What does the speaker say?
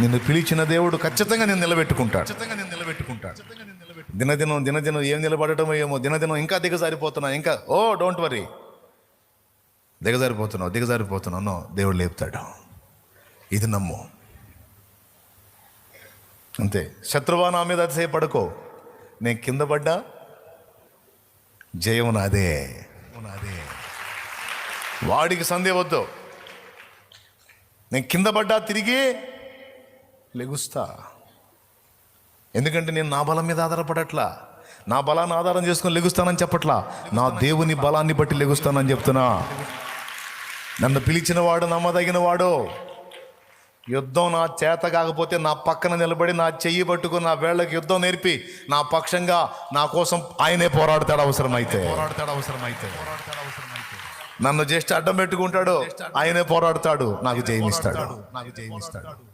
నిన్ను పిలిచిన దేవుడు ఖచ్చితంగా నేను నిలబెట్టుకుంటాడు. ఖచ్చితంగా నేను నిలబెట్టుకుంటాడు. దినదినం దినదినం ఏం నిలబడటమో ఏమో దినదినం ఇంకా దిగజారిపోతున్నా ఇంకా ఓ డోంట్ వరీ దిగజారిపోతున్నావు దిగజారిపోతున్నావు నో దేవుడు లేపుతాడు. ఇది నమ్ము. అంతే. శత్రువా నా మీద అతిశయపడకో నేను కింద పడ్డా? జయం నాదే. నాదే. వాడికి సందేహం వద్దు. నేను కింద పడ్డా తిరిగి లెగుస్తా. ఎందుకంటే నేను నా బలం మీద ఆధారపడట్లా. నా బలాన్ని ఆధారం చేసుకొని లెగుస్తానని చెప్పట్లా. నా దేవుని బలాన్ని బట్టి లెగుస్తానని చెప్తున్నా. నన్ను పిలిచిన వాడు నమ్మదగిన వాడు యుద్ధం నా చేత కాకపోతే నా పక్కన నిలబడి నా చెయ్యి పట్టుకొని నా వేళ్ళకి యుద్ధం నేర్పి. నా పక్షంగా నా కోసం ఆయనే పోరాడతాడు అవసరమైతే. పోరాడతాడు అవసరమైతే. నన్ను జస్ట్ అడ్డం పెట్టుకుంటాడు. ఆయనే పోరాడతాడు. నాకు జయమిస్తాడు. నాకు జయమిస్తాడు.